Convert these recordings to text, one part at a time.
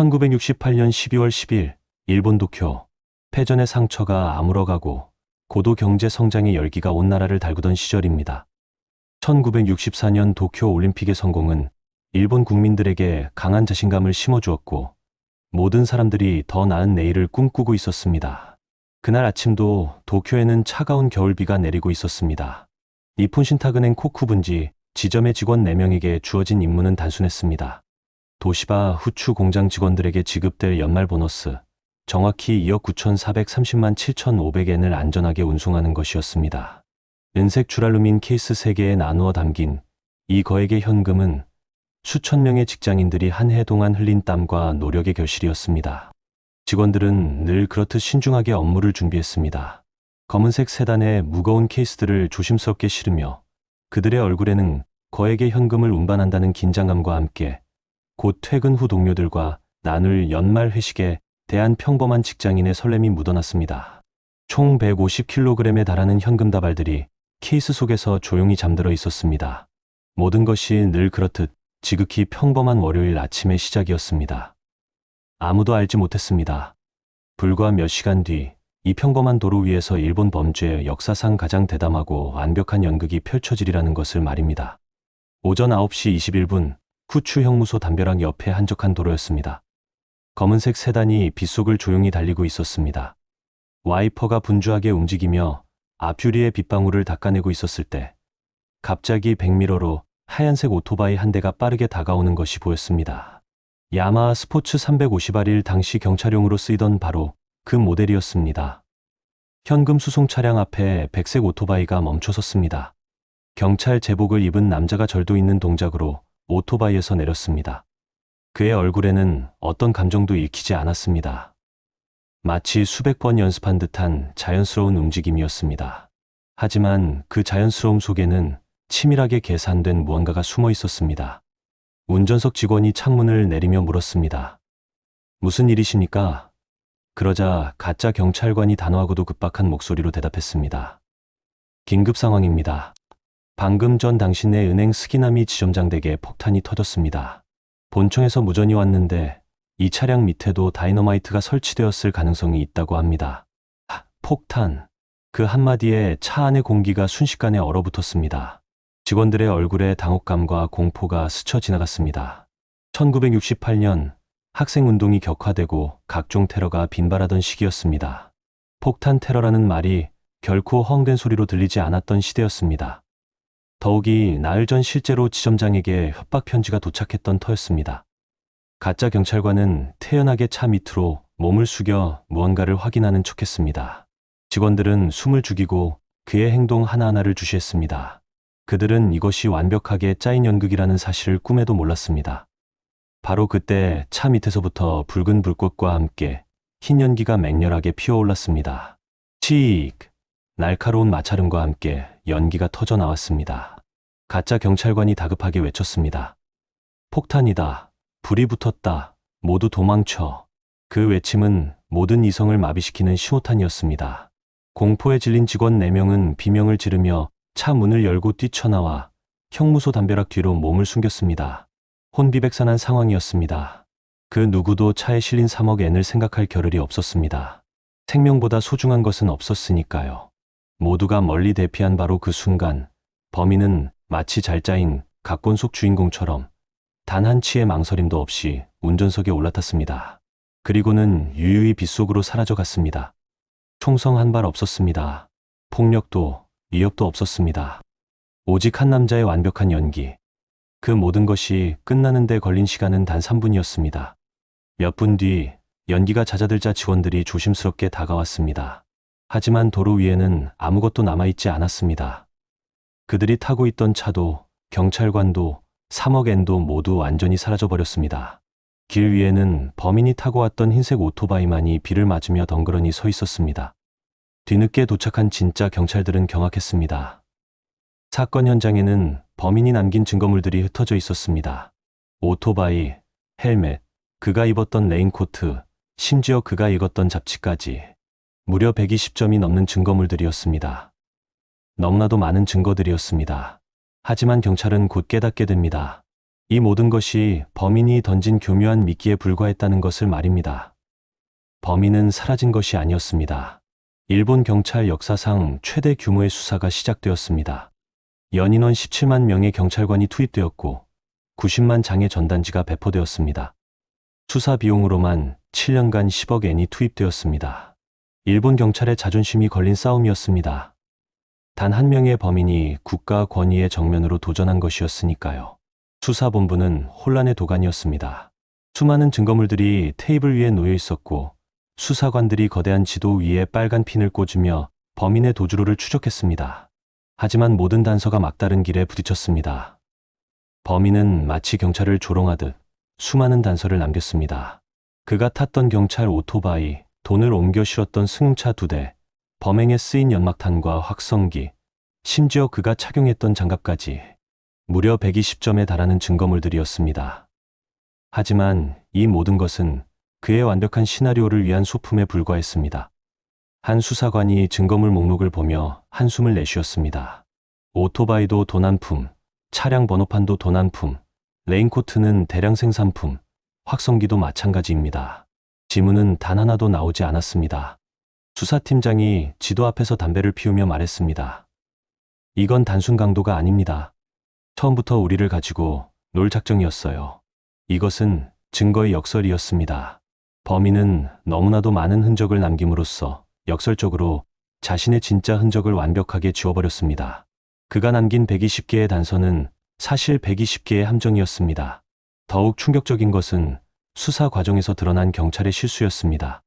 1968년 12월 10일 일본 도쿄 패전의 상처가 아물어가고 고도 경제 성장의 열기가 온 나라를 달구던 시절입니다. 1964년 도쿄 올림픽의 성공은 일본 국민들에게 강한 자신감을 심어주었고 모든 사람들이 더 나은 내일을 꿈꾸고 있었습니다. 그날 아침도 도쿄에는 차가운 겨울비가 내리고 있었습니다. 니폰 신타은행 코쿠분지 지점의 직원 4명에게 주어진 임무는 단순했습니다. 도시바 후추 공장 직원들에게 지급될 연말 보너스, 정확히 2억 9,430만 7,500엔을 안전하게 운송하는 것이었습니다. 은색 주랄루민 케이스 3개에 나누어 담긴 이 거액의 현금은 수천 명의 직장인들이 한 해 동안 흘린 땀과 노력의 결실이었습니다. 직원들은 늘 그렇듯 신중하게 업무를 준비했습니다. 검은색 세단에 무거운 케이스들을 조심스럽게 실으며 그들의 얼굴에는 거액의 현금을 운반한다는 긴장감과 함께 곧 퇴근 후 동료들과 나눌 연말 회식에 대한 평범한 직장인의 설렘이 묻어났습니다. 총 150kg에 달하는 현금 다발들이 케이스 속에서 조용히 잠들어 있었습니다. 모든 것이 늘 그렇듯 지극히 평범한 월요일 아침의 시작이었습니다. 아무도 알지 못했습니다. 불과 몇 시간 뒤, 이 평범한 도로 위에서 일본 범죄의 역사상 가장 대담하고 완벽한 연극이 펼쳐지리라는 것을 말입니다. 오전 9시 21분, 후추 형무소 담벼락 옆에 한적한 도로였습니다. 검은색 세단이 빗속을 조용히 달리고 있었습니다. 와이퍼가 분주하게 움직이며 앞유리의 빗방울을 닦아내고 있었을 때, 갑자기 백미러로 하얀색 오토바이 한 대가 빠르게 다가오는 것이 보였습니다. 야마하 스포츠 350R1 당시 경찰용으로 쓰이던 바로 그 모델이었습니다. 현금 수송 차량 앞에 백색 오토바이가 멈춰섰습니다. 경찰 제복을 입은 남자가 절도 있는 동작으로 오토바이에서 내렸습니다. 그의 얼굴에는 어떤 감정도 읽히지 않았습니다. 마치 수백 번 연습한 듯한 자연스러운 움직임이었습니다. 하지만 그 자연스러움 속에는 치밀하게 계산된 무언가가 숨어 있었습니다. 운전석 직원이 창문을 내리며 물었습니다. 무슨 일이십니까? 그러자 가짜 경찰관이 단호하고도 급박한 목소리로 대답했습니다. 긴급 상황입니다. 방금 전 당신의 은행 스기나미 지점장 댁에 폭탄이 터졌습니다. 본청에서 무전이 왔는데 이 차량 밑에도 다이너마이트가 설치되었을 가능성이 있다고 합니다. 하, 폭탄. 그 한마디에 차 안의 공기가 순식간에 얼어붙었습니다. 직원들의 얼굴에 당혹감과 공포가 스쳐 지나갔습니다. 1968년 학생 운동이 격화되고 각종 테러가 빈발하던 시기였습니다. 폭탄 테러라는 말이 결코 헛된 소리로 들리지 않았던 시대였습니다. 더욱이 나흘 전 실제로 지점장에게 협박 편지가 도착했던 터였습니다. 가짜 경찰관은 태연하게 차 밑으로 몸을 숙여 무언가를 확인하는 척했습니다. 직원들은 숨을 죽이고 그의 행동 하나하나를 주시했습니다. 그들은 이것이 완벽하게 짜인 연극이라는 사실을 꿈에도 몰랐습니다. 바로 그때 차 밑에서부터 붉은 불꽃과 함께 흰 연기가 맹렬하게 피어올랐습니다. 치익! 날카로운 마찰음과 함께 연기가 터져 나왔습니다. 가짜 경찰관이 다급하게 외쳤습니다. 폭탄이다. 불이 붙었다. 모두 도망쳐. 그 외침은 모든 이성을 마비시키는 신호탄이었습니다. 공포에 질린 직원 4명은 비명을 지르며 차 문을 열고 뛰쳐나와 형무소 담벼락 뒤로 몸을 숨겼습니다. 혼비백산한 상황이었습니다. 그 누구도 차에 실린 3억 엔을 생각할 겨를이 없었습니다. 생명보다 소중한 것은 없었으니까요. 모두가 멀리 대피한 바로 그 순간 범인은 마치 잘 짜인 각본 속 주인공처럼 단 한 치의 망설임도 없이 운전석에 올라탔습니다. 그리고는 유유히 빗속으로 사라져 갔습니다. 총성 한 발 없었습니다. 폭력도 위협도 없었습니다. 오직 한 남자의 완벽한 연기. 그 모든 것이 끝나는데 걸린 시간은 단 3분이었습니다. 몇 분 뒤 연기가 잦아들자 직원들이 조심스럽게 다가왔습니다. 하지만 도로 위에는 아무것도 남아있지 않았습니다. 그들이 타고 있던 차도 경찰관도 3억 엔도 모두 완전히 사라져버렸습니다. 길 위에는 범인이 타고 왔던 흰색 오토바이만이 비를 맞으며 덩그러니 서 있었습니다. 뒤늦게 도착한 진짜 경찰들은 경악했습니다. 사건 현장에는 범인이 남긴 증거물들이 흩어져 있었습니다. 오토바이, 헬멧, 그가 입었던 레인코트, 심지어 그가 읽었던 잡지까지 무려 120점이 넘는 증거물들이었습니다. 너무나도 많은 증거들이었습니다. 하지만 경찰은 곧 깨닫게 됩니다. 이 모든 것이 범인이 던진 교묘한 미끼에 불과했다는 것을 말입니다. 범인은 사라진 것이 아니었습니다. 일본 경찰 역사상 최대 규모의 수사가 시작되었습니다. 연인원 17만 명의 경찰관이 투입되었고 90만 장의 전단지가 배포되었습니다. 수사 비용으로만 7년간 10억 엔이 투입되었습니다. 일본 경찰의 자존심이 걸린 싸움이었습니다. 단 한 명의 범인이 국가 권위의 정면으로 도전한 것이었으니까요. 수사본부는 혼란의 도가니였습니다. 수많은 증거물들이 테이블 위에 놓여 있었고 수사관들이 거대한 지도 위에 빨간 핀을 꽂으며 범인의 도주로를 추적했습니다. 하지만 모든 단서가 막다른 길에 부딪혔습니다. 범인은 마치 경찰을 조롱하듯 수많은 단서를 남겼습니다. 그가 탔던 경찰 오토바이, 돈을 옮겨 실었던 승용차 두 대, 범행에 쓰인 연막탄과 확성기, 심지어 그가 착용했던 장갑까지 무려 120점에 달하는 증거물들이었습니다. 하지만 이 모든 것은 그의 완벽한 시나리오를 위한 소품에 불과했습니다. 한 수사관이 증거물 목록을 보며 한숨을 내쉬었습니다. 오토바이도 도난품, 차량 번호판도 도난품, 레인코트는 대량 생산품, 확성기도 마찬가지입니다. 지문은 단 하나도 나오지 않았습니다. 수사팀장이 지도 앞에서 담배를 피우며 말했습니다. 이건 단순 강도가 아닙니다. 처음부터 우리를 가지고 놀 작정이었어요. 이것은 증거의 역설이었습니다. 범인은 너무나도 많은 흔적을 남김으로써 역설적으로 자신의 진짜 흔적을 완벽하게 지워버렸습니다. 그가 남긴 120개의 단서는 사실 120개의 함정이었습니다. 더욱 충격적인 것은 수사 과정에서 드러난 경찰의 실수였습니다.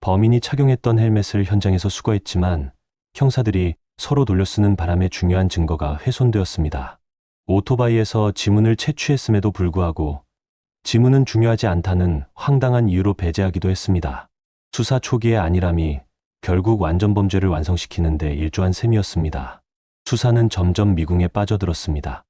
범인이 착용했던 헬멧을 현장에서 수거했지만 형사들이 서로 돌려쓰는 바람에 중요한 증거가 훼손되었습니다. 오토바이에서 지문을 채취했음에도 불구하고 지문은 중요하지 않다는 황당한 이유로 배제하기도 했습니다. 수사 초기의 안일함이 결국 완전 범죄를 완성시키는데 일조한 셈이었습니다. 수사는 점점 미궁에 빠져들었습니다.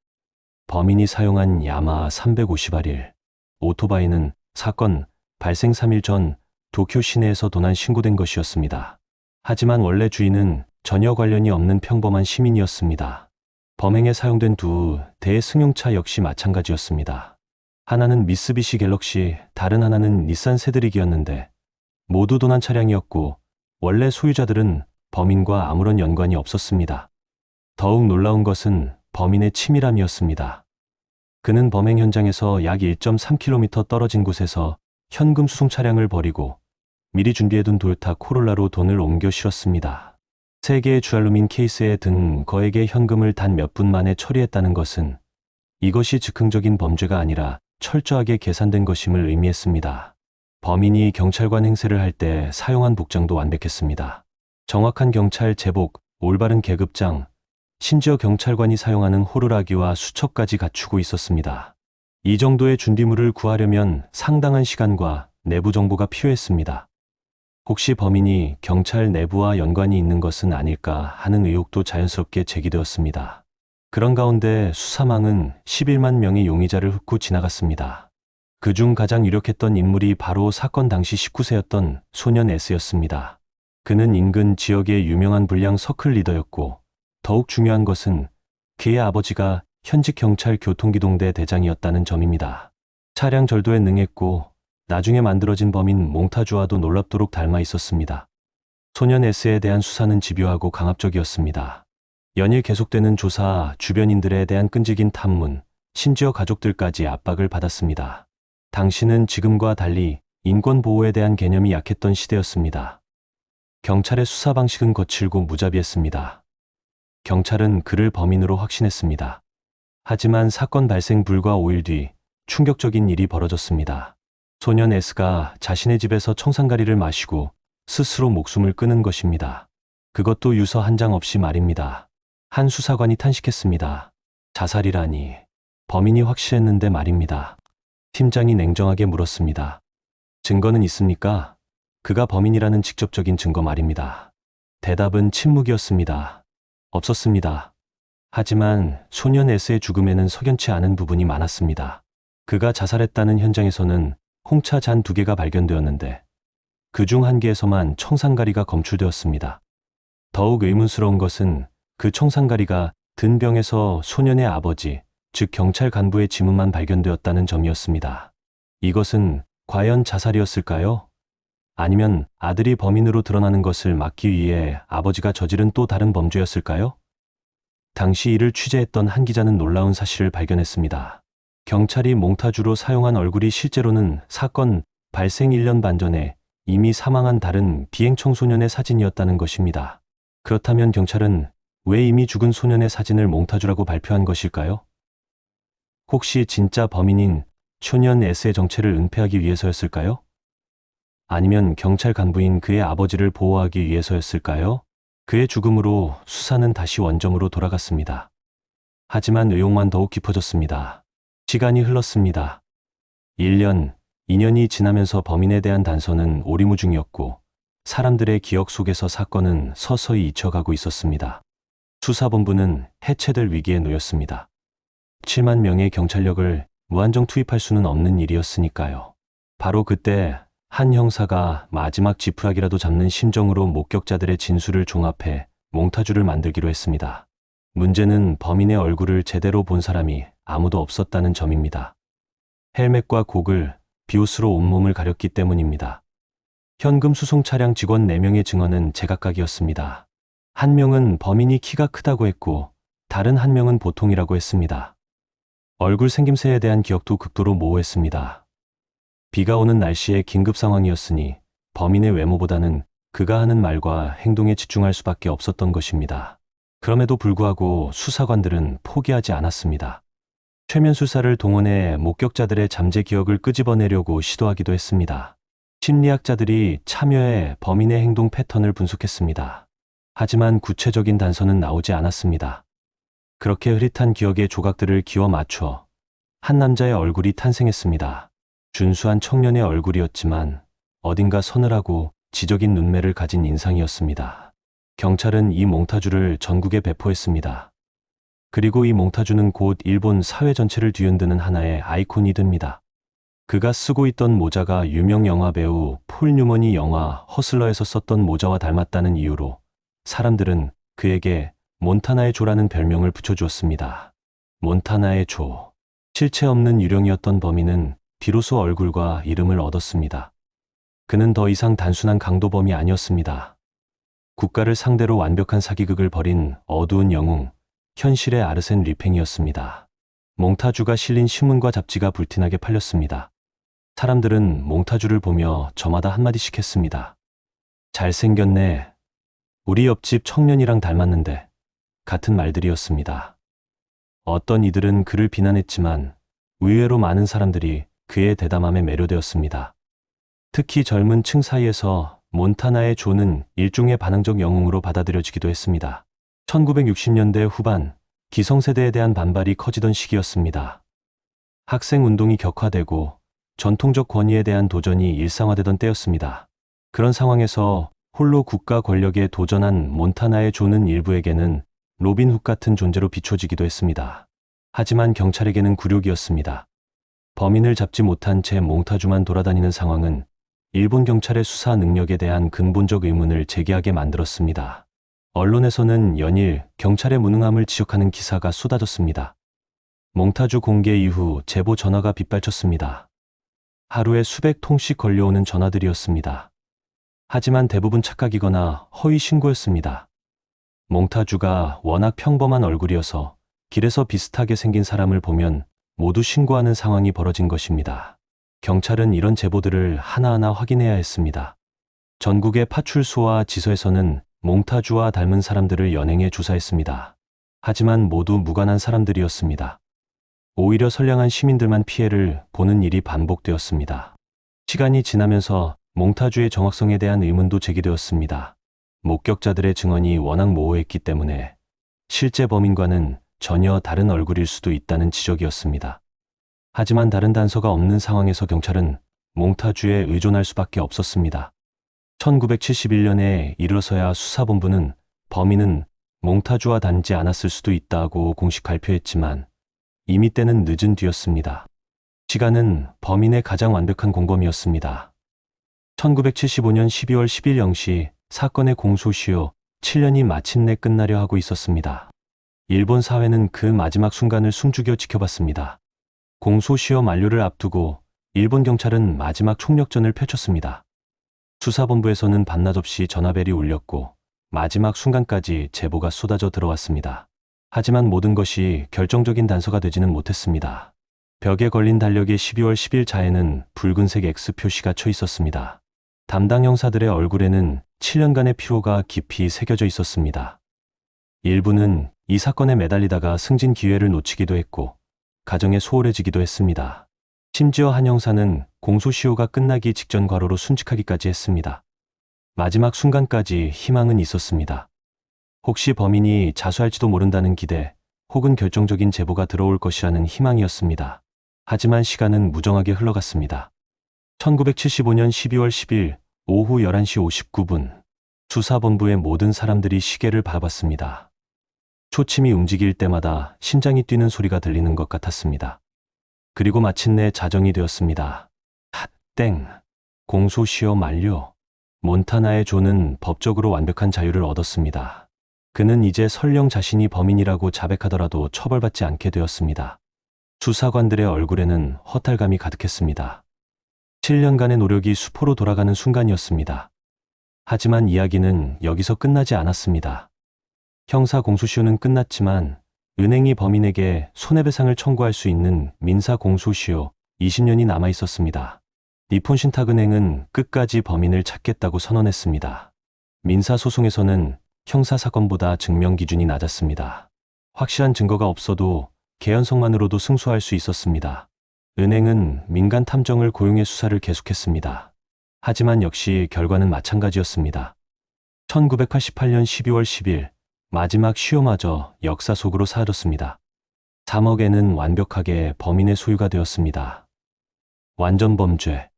범인이 사용한 야마 350R1 오토바이는 사건 발생 3일 전 도쿄 시내에서 도난 신고된 것이었습니다. 하지만 원래 주인은 전혀 관련이 없는 평범한 시민이었습니다. 범행에 사용된 두 대의 승용차 역시 마찬가지였습니다. 하나는 미쓰비시 갤럭시, 다른 하나는 닛산 세드릭이었는데 모두 도난 차량이었고 원래 소유자들은 범인과 아무런 연관이 없었습니다. 더욱 놀라운 것은 범인의 치밀함이었습니다. 그는 범행 현장에서 약 1.3km 떨어진 곳에서 현금 수송 차량을 버리고 미리 준비해둔 돌타 코롤라로 돈을 옮겨 실었습니다. 세 개의 주알루민 케이스에 든 거액의 현금을 단 몇 분 만에 처리했다는 것은 이것이 즉흥적인 범죄가 아니라 철저하게 계산된 것임을 의미했습니다. 범인이 경찰관 행세를 할 때 사용한 복장도 완벽했습니다. 정확한 경찰 제복, 올바른 계급장, 심지어 경찰관이 사용하는 호루라기와 수첩까지 갖추고 있었습니다. 이 정도의 준비물을 구하려면 상당한 시간과 내부 정보가 필요했습니다. 혹시 범인이 경찰 내부와 연관이 있는 것은 아닐까 하는 의혹도 자연스럽게 제기되었습니다. 그런 가운데 수사망은 11만 명의 용의자를 훑고 지나갔습니다. 그중 가장 유력했던 인물이 바로 사건 당시 19세였던 소년 S였습니다. 그는 인근 지역의 유명한 불량 서클 리더였고 더욱 중요한 것은 그의 아버지가 현직 경찰 교통기동대 대장이었다는 점입니다. 차량 절도에 능했고 나중에 만들어진 범인 몽타주와도 놀랍도록 닮아 있었습니다. 소년 S에 대한 수사는 집요하고 강압적이었습니다. 연일 계속되는 조사, 주변인들에 대한 끈질긴 탐문, 심지어 가족들까지 압박을 받았습니다. 당신은 지금과 달리 인권보호에 대한 개념이 약했던 시대였습니다. 경찰의 수사 방식은 거칠고 무자비했습니다. 경찰은 그를 범인으로 확신했습니다. 하지만 사건 발생 불과 5일 뒤 충격적인 일이 벌어졌습니다. 소년 S가 자신의 집에서 청산가리를 마시고 스스로 목숨을 끊은 것입니다. 그것도 유서 한 장 없이 말입니다. 한 수사관이 탄식했습니다. 자살이라니. 범인이 확실했는데 말입니다. 팀장이 냉정하게 물었습니다. 증거는 있습니까? 그가 범인이라는 직접적인 증거 말입니다. 대답은 침묵이었습니다. 없었습니다. 하지만 소년 S의 죽음에는 석연치 않은 부분이 많았습니다. 그가 자살했다는 현장에서는 홍차 잔 두 개가 발견되었는데 그 중 한 개에서만 청산가리가 검출되었습니다. 더욱 의문스러운 것은 그 청산가리가 든 병에서 소년의 아버지, 즉 경찰 간부의 지문만 발견되었다는 점이었습니다. 이것은 과연 자살이었을까요? 아니면 아들이 범인으로 드러나는 것을 막기 위해 아버지가 저지른 또 다른 범죄였을까요? 당시 이를 취재했던 한 기자는 놀라운 사실을 발견했습니다. 경찰이 몽타주로 사용한 얼굴이 실제로는 사건 발생 1년 반 전에 이미 사망한 다른 비행 청소년의 사진이었다는 것입니다. 그렇다면 경찰은 왜 이미 죽은 소년의 사진을 몽타주라고 발표한 것일까요? 혹시 진짜 범인인 초년 S의 정체를 은폐하기 위해서였을까요? 아니면 경찰 간부인 그의 아버지를 보호하기 위해서였을까요? 그의 죽음으로 수사는 다시 원점으로 돌아갔습니다. 하지만 의혹만 더욱 깊어졌습니다. 시간이 흘렀습니다. 1년, 2년이 지나면서 범인에 대한 단서는 오리무중이었고 사람들의 기억 속에서 사건은 서서히 잊혀가고 있었습니다. 수사본부는 해체될 위기에 놓였습니다. 7만 명의 경찰력을 무한정 투입할 수는 없는 일이었으니까요. 바로 그때 한 형사가 마지막 지푸라기라도 잡는 심정으로 목격자들의 진술을 종합해 몽타주를 만들기로 했습니다. 문제는 범인의 얼굴을 제대로 본 사람이 아무도 없었다는 점입니다. 헬멧과 고글, 비옷으로 온몸을 가렸기 때문입니다. 현금 수송 차량 직원 4명의 증언은 제각각이었습니다. 한 명은 범인이 키가 크다고 했고, 다른 한 명은 보통이라고 했습니다. 얼굴 생김새에 대한 기억도 극도로 모호했습니다. 비가 오는 날씨에 긴급 상황이었으니 범인의 외모보다는 그가 하는 말과 행동에 집중할 수밖에 없었던 것입니다. 그럼에도 불구하고 수사관들은 포기하지 않았습니다. 최면 수사를 동원해 목격자들의 잠재 기억을 끄집어내려고 시도하기도 했습니다. 심리학자들이 참여해 범인의 행동 패턴을 분석했습니다. 하지만 구체적인 단서는 나오지 않았습니다. 그렇게 흐릿한 기억의 조각들을 기워 맞춰 한 남자의 얼굴이 탄생했습니다. 준수한 청년의 얼굴이었지만 어딘가 서늘하고 지적인 눈매를 가진 인상이었습니다. 경찰은 이 몽타주를 전국에 배포했습니다. 그리고 이 몽타주는 곧 일본 사회 전체를 뒤흔드는 하나의 아이콘이 됩니다. 그가 쓰고 있던 모자가 유명 영화 배우 폴 뉴먼이 영화 허슬러에서 썼던 모자와 닮았다는 이유로 사람들은 그에게 몬타나의 조라는 별명을 붙여주었습니다. 몬타나의 조. 실체 없는 유령이었던 범인은 비로소 얼굴과 이름을 얻었습니다. 그는 더 이상 단순한 강도범이 아니었습니다. 국가를 상대로 완벽한 사기극을 벌인 어두운 영웅, 현실의 아르센 리팽이었습니다. 몽타주가 실린 신문과 잡지가 불티나게 팔렸습니다. 사람들은 몽타주를 보며 저마다 한마디씩 했습니다. 잘생겼네. 우리 옆집 청년이랑 닮았는데. 같은 말들이었습니다. 어떤 이들은 그를 비난했지만 의외로 많은 사람들이 그의 대담함에 매료되었습니다. 특히 젊은 층 사이에서 몬타나의 조는 일종의 반항적 영웅으로 받아들여지기도 했습니다. 1960년대 후반 기성세대에 대한 반발이 커지던 시기였습니다. 학생 운동이 격화되고 전통적 권위에 대한 도전이 일상화되던 때였습니다. 그런 상황에서 홀로 국가 권력에 도전한 몬타나의 조는 일부에게는 로빈 훅 같은 존재로 비춰지기도 했습니다. 하지만 경찰에게는 굴욕이었습니다. 범인을 잡지 못한 채 몽타주만 돌아다니는 상황은 일본 경찰의 수사 능력에 대한 근본적 의문을 제기하게 만들었습니다. 언론에서는 연일 경찰의 무능함을 지적하는 기사가 쏟아졌습니다. 몽타주 공개 이후 제보 전화가 빗발쳤습니다. 하루에 수백 통씩 걸려오는 전화들이었습니다. 하지만 대부분 착각이거나 허위 신고였습니다. 몽타주가 워낙 평범한 얼굴이어서 길에서 비슷하게 생긴 사람을 보면 모두 신고하는 상황이 벌어진 것입니다. 경찰은 이런 제보들을 하나하나 확인해야 했습니다. 전국의 파출소와 지서에서는 몽타주와 닮은 사람들을 연행해 조사했습니다. 하지만 모두 무관한 사람들이었습니다. 오히려 선량한 시민들만 피해를 보는 일이 반복되었습니다. 시간이 지나면서 몽타주의 정확성에 대한 의문도 제기되었습니다. 목격자들의 증언이 워낙 모호했기 때문에 실제 범인과는 전혀 다른 얼굴일 수도 있다는 지적이었습니다. 하지만 다른 단서가 없는 상황에서 경찰은 몽타주에 의존할 수밖에 없었습니다. 1971년에 이르러서야 수사본부는 범인은 몽타주와 닮지 않았을 수도 있다고 공식 발표했지만 이미 때는 늦은 뒤였습니다. 시간은 범인의 가장 완벽한 공범이었습니다. 1975년 12월 10일 0시 사건의 공소시효 7년이 마침내 끝나려 하고 있었습니다. 일본 사회는 그 마지막 순간을 숨죽여 지켜봤습니다. 공소시효 만료를 앞두고 일본 경찰은 마지막 총력전을 펼쳤습니다. 수사본부에서는 반낮 없이 전화벨이 울렸고 마지막 순간까지 제보가 쏟아져 들어왔습니다. 하지만 모든 것이 결정적인 단서가 되지는 못했습니다. 벽에 걸린 달력의 12월 10일 자에는 붉은색 X 표시가 쳐 있었습니다. 담당 형사들의 얼굴에는 7년간의 피로가 깊이 새겨져 있었습니다. 일부는 이 사건에 매달리다가 승진 기회를 놓치기도 했고 가정에 소홀해지기도 했습니다. 심지어 한 형사는 공소시효가 끝나기 직전 과로로 순직하기까지 했습니다. 마지막 순간까지 희망은 있었습니다. 혹시 범인이 자수할지도 모른다는 기대 혹은 결정적인 제보가 들어올 것이라는 희망이었습니다. 하지만 시간은 무정하게 흘러갔습니다. 1975년 12월 10일 오후 11시 59분 수사본부의 모든 사람들이 시계를 봐봤습니다. 초침이 움직일 때마다 심장이 뛰는 소리가 들리는 것 같았습니다. 그리고 마침내 자정이 되었습니다. 핫, 땡. 공소 시효 만료. 몬타나의 조는 법적으로 완벽한 자유를 얻었습니다. 그는 이제 설령 자신이 범인이라고 자백하더라도 처벌받지 않게 되었습니다. 수사관들의 얼굴에는 허탈감이 가득했습니다. 7년간의 노력이 수포로 돌아가는 순간이었습니다. 하지만 이야기는 여기서 끝나지 않았습니다. 형사 공소시효는 끝났지만 은행이 범인에게 손해배상을 청구할 수 있는 민사 공소시효 20년이 남아 있었습니다. 니폰신탁은행은 끝까지 범인을 찾겠다고 선언했습니다. 민사소송에서는 형사사건보다 증명 기준이 낮았습니다. 확실한 증거가 없어도 개연성만으로도 승소할 수 있었습니다. 은행은 민간 탐정을 고용해 수사를 계속했습니다. 하지만 역시 결과는 마찬가지였습니다. 1988년 12월 10일 마지막 시효마저 역사 속으로 사라졌습니다. 3억엔은 완벽하게 범인의 소유가 되었습니다. 완전 범죄.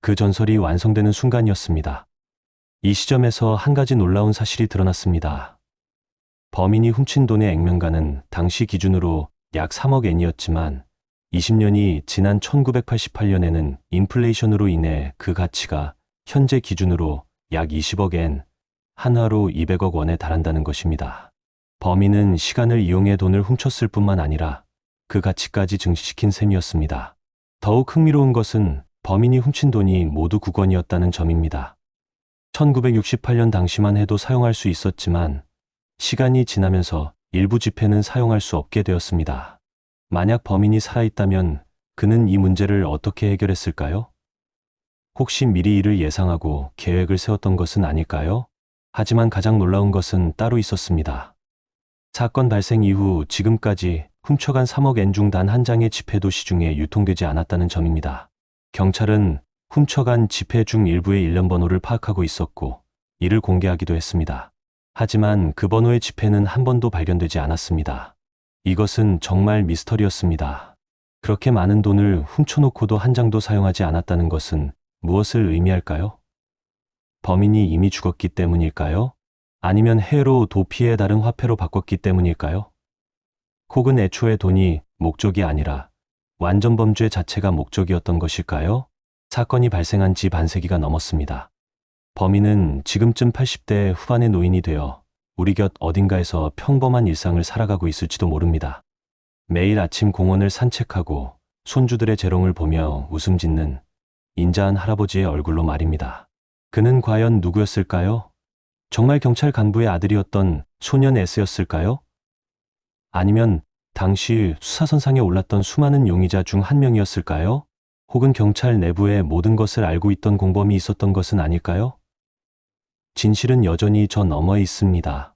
그 전설이 완성되는 순간이었습니다. 이 시점에서 한 가지 놀라운 사실이 드러났습니다. 범인이 훔친 돈의 액면가는 당시 기준으로 약 3억 엔이었지만 20년이 지난 1988년에는 인플레이션으로 인해 그 가치가 현재 기준으로 약 20억 엔, 한화로 200억 원에 달한다는 것입니다. 범인은 시간을 이용해 돈을 훔쳤을 뿐만 아니라 그 가치까지 증식시킨 셈이었습니다. 더욱 흥미로운 것은 범인이 훔친 돈이 모두 9권이었다는 점입니다. 1968년 당시만 해도 사용할 수 있었지만 시간이 지나면서 일부 지폐는 사용할 수 없게 되었습니다. 만약 범인이 살아있다면 그는 이 문제를 어떻게 해결했을까요? 혹시 미리 이를 예상하고 계획을 세웠던 것은 아닐까요? 하지만 가장 놀라운 것은 따로 있었습니다. 사건 발생 이후 지금까지 훔쳐간 3억 엔 중 단 한 장의 지폐도 시중에 유통되지 않았다는 점입니다. 경찰은 훔쳐간 지폐 중 일부의 일련 번호를 파악하고 있었고 이를 공개하기도 했습니다. 하지만 그 번호의 지폐는 한 번도 발견되지 않았습니다. 이것은 정말 미스터리였습니다. 그렇게 많은 돈을 훔쳐놓고도 한 장도 사용하지 않았다는 것은 무엇을 의미할까요? 범인이 이미 죽었기 때문일까요? 아니면 해로 도피에 다른 화폐로 바꿨기 때문일까요? 혹은 애초에 돈이 목적이 아니라 완전 범죄 자체가 목적이었던 것일까요? 사건이 발생한 지 반세기가 넘었습니다. 범인은 지금쯤 80대 후반의 노인이 되어 우리 곁 어딘가에서 평범한 일상을 살아가고 있을지도 모릅니다. 매일 아침 공원을 산책하고 손주들의 재롱을 보며 웃음 짓는 인자한 할아버지의 얼굴로 말입니다. 그는 과연 누구였을까요? 정말 경찰 간부의 아들이었던 소년 S였을까요? 아니면 당시 수사선상에 올랐던 수많은 용의자 중 한 명이었을까요? 혹은 경찰 내부에 모든 것을 알고 있던 공범이 있었던 것은 아닐까요? 진실은 여전히 저 너머에 있습니다.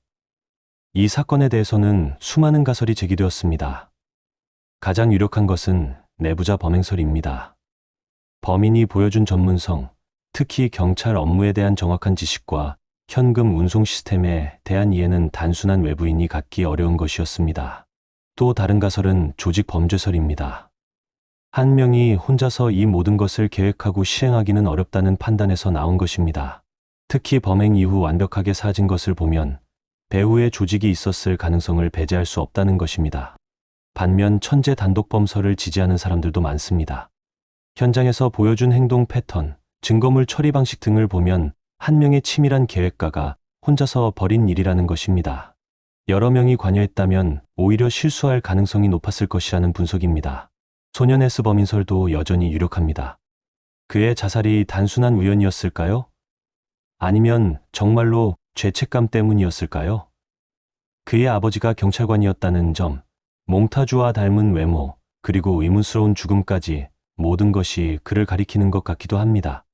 이 사건에 대해서는 수많은 가설이 제기되었습니다. 가장 유력한 것은 내부자 범행설입니다. 범인이 보여준 전문성, 특히 경찰 업무에 대한 정확한 지식과 현금 운송 시스템에 대한 이해는 단순한 외부인이 갖기 어려운 것이었습니다. 또 다른 가설은 조직 범죄설입니다. 한 명이 혼자서 이 모든 것을 계획하고 실행하기는 어렵다는 판단에서 나온 것입니다. 특히 범행 이후 완벽하게 사진 것을 보면 배후에 조직이 있었을 가능성을 배제할 수 없다는 것입니다. 반면 천재 단독 범설을 지지하는 사람들도 많습니다. 현장에서 보여준 행동 패턴, 증거물 처리 방식 등을 보면 한 명의 치밀한 계획가가 혼자서 벌인 일이라는 것입니다. 여러 명이 관여했다면 오히려 실수할 가능성이 높았을 것이라는 분석입니다. 소년 S 범인설도 여전히 유력합니다. 그의 자살이 단순한 우연이었을까요? 아니면 정말로 죄책감 때문이었을까요? 그의 아버지가 경찰관이었다는 점, 몽타주와 닮은 외모, 그리고 의문스러운 죽음까지 모든 것이 그를 가리키는 것 같기도 합니다.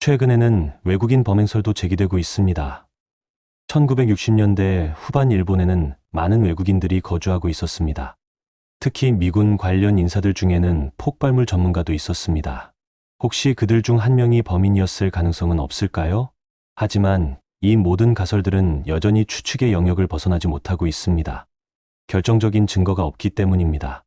최근에는 외국인 범행설도 제기되고 있습니다. 1960년대 후반 일본에는 많은 외국인들이 거주하고 있었습니다. 특히 미군 관련 인사들 중에는 폭발물 전문가도 있었습니다. 혹시 그들 중 한 명이 범인이었을 가능성은 없을까요? 하지만 이 모든 가설들은 여전히 추측의 영역을 벗어나지 못하고 있습니다. 결정적인 증거가 없기 때문입니다.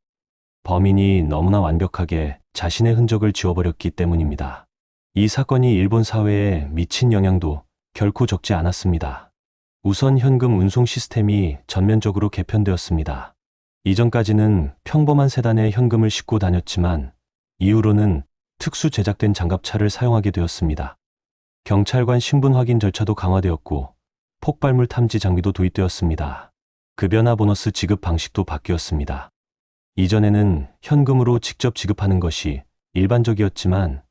범인이 너무나 완벽하게 자신의 흔적을 지워버렸기 때문입니다. 이 사건이 일본 사회에 미친 영향도 결코 적지 않았습니다. 우선 현금 운송 시스템이 전면적으로 개편되었습니다. 이전까지는 평범한 세단에 현금을 싣고 다녔지만 이후로는 특수 제작된 장갑차를 사용하게 되었습니다. 경찰관 신분 확인 절차도 강화되었고 폭발물 탐지 장비도 도입되었습니다. 급여나 보너스 지급 방식도 바뀌었습니다. 이전에는 현금으로 직접 지급하는 것이 일반적이었지만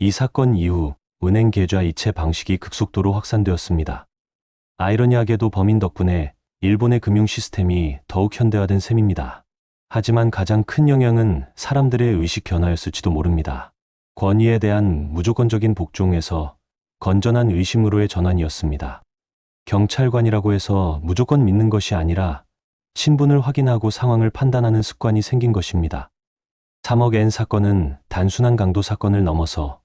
이 사건 이후 은행 계좌 이체 방식이 급속도로 확산되었습니다. 아이러니하게도 범인 덕분에 일본의 금융 시스템이 더욱 현대화된 셈입니다. 하지만 가장 큰 영향은 사람들의 의식 변화였을지도 모릅니다. 권위에 대한 무조건적인 복종에서 건전한 의심으로의 전환이었습니다. 경찰관이라고 해서 무조건 믿는 것이 아니라 신분을 확인하고 상황을 판단하는 습관이 생긴 것입니다. 3억 N 사건은 단순한 강도 사건을 넘어서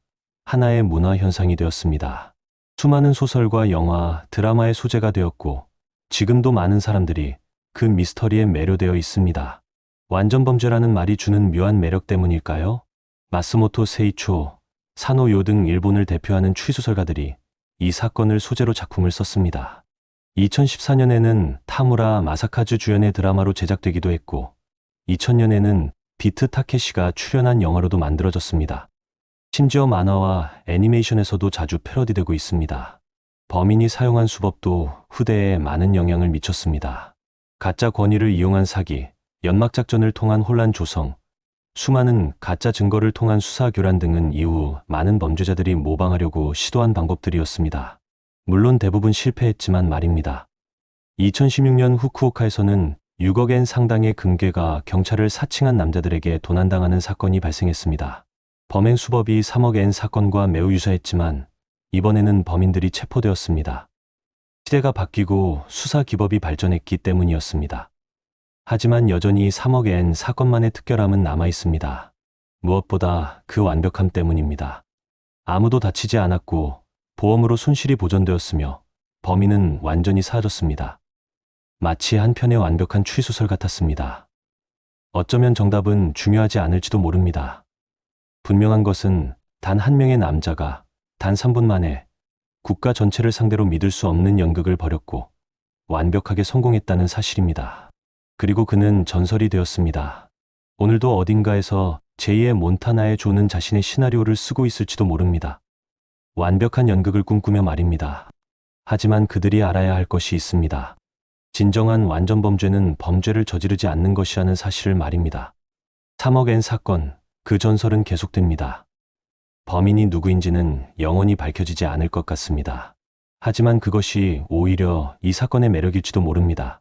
하나의 문화 현상이 되었습니다. 수많은 소설과 영화, 드라마의 소재가 되었고 지금도 많은 사람들이 그 미스터리에 매료되어 있습니다. 완전 범죄라는 말이 주는 묘한 매력 때문일까요? 마스모토 세이초, 사노요 등 일본을 대표하는 추리소설가들이 이 사건을 소재로 작품을 썼습니다. 2014년에는 타무라 마사카즈 주연의 드라마로 제작되기도 했고 2000년에는 비트 타케시가 출연한 영화로도 만들어졌습니다. 심지어 만화와 애니메이션에서도 자주 패러디되고 있습니다. 범인이 사용한 수법도 후대에 많은 영향을 미쳤습니다. 가짜 권위를 이용한 사기, 연막 작전을 통한 혼란 조성, 수많은 가짜 증거를 통한 수사 교란 등은 이후 많은 범죄자들이 모방하려고 시도한 방법들이었습니다. 물론 대부분 실패했지만 말입니다. 2016년 후쿠오카에서는 6억엔 상당의 금괴가 경찰을 사칭한 남자들에게 도난당하는 사건이 발생했습니다. 범행 수법이 3억 엔 사건과 매우 유사했지만 이번에는 범인들이 체포되었습니다. 시대가 바뀌고 수사 기법이 발전했기 때문이었습니다. 하지만 여전히 3억 엔 사건만의 특별함은 남아 있습니다. 무엇보다 그 완벽함 때문입니다. 아무도 다치지 않았고 보험으로 손실이 보전되었으며 범인은 완전히 사라졌습니다. 마치 한 편의 완벽한 추리소설 같았습니다. 어쩌면 정답은 중요하지 않을지도 모릅니다. 분명한 것은 단 한 명의 남자가 단 3분 만에 국가 전체를 상대로 믿을 수 없는 연극을 벌였고 완벽하게 성공했다는 사실입니다. 그리고 그는 전설이 되었습니다. 오늘도 어딘가에서 제2의 몬타나에 조는 자신의 시나리오를 쓰고 있을지도 모릅니다. 완벽한 연극을 꿈꾸며 말입니다. 하지만 그들이 알아야 할 것이 있습니다. 진정한 완전 범죄는 범죄를 저지르지 않는 것이라는 사실을 말입니다. 3억 엔 사건, 그 전설은 계속됩니다. 범인이 누구인지는 영원히 밝혀지지 않을 것 같습니다. 하지만 그것이 오히려 이 사건의 매력일지도 모릅니다.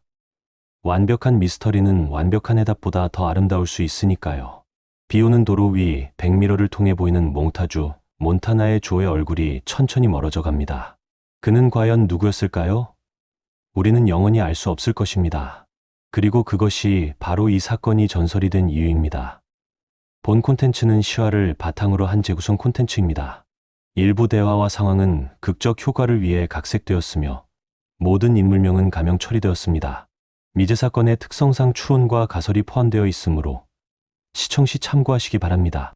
완벽한 미스터리는 완벽한 해답보다 더 아름다울 수 있으니까요. 비 오는 도로 위 백미러를 통해 보이는 몽타주, 몬타나의 조의 얼굴이 천천히 멀어져 갑니다. 그는 과연 누구였을까요? 우리는 영원히 알 수 없을 것입니다. 그리고 그것이 바로 이 사건이 전설이 된 이유입니다. 본 콘텐츠는 시화를 바탕으로 한 재구성 콘텐츠입니다. 일부 대화와 상황은 극적 효과를 위해 각색되었으며 모든 인물명은 가명 처리되었습니다. 미제 사건의 특성상 추론과 가설이 포함되어 있으므로 시청 시 참고하시기 바랍니다.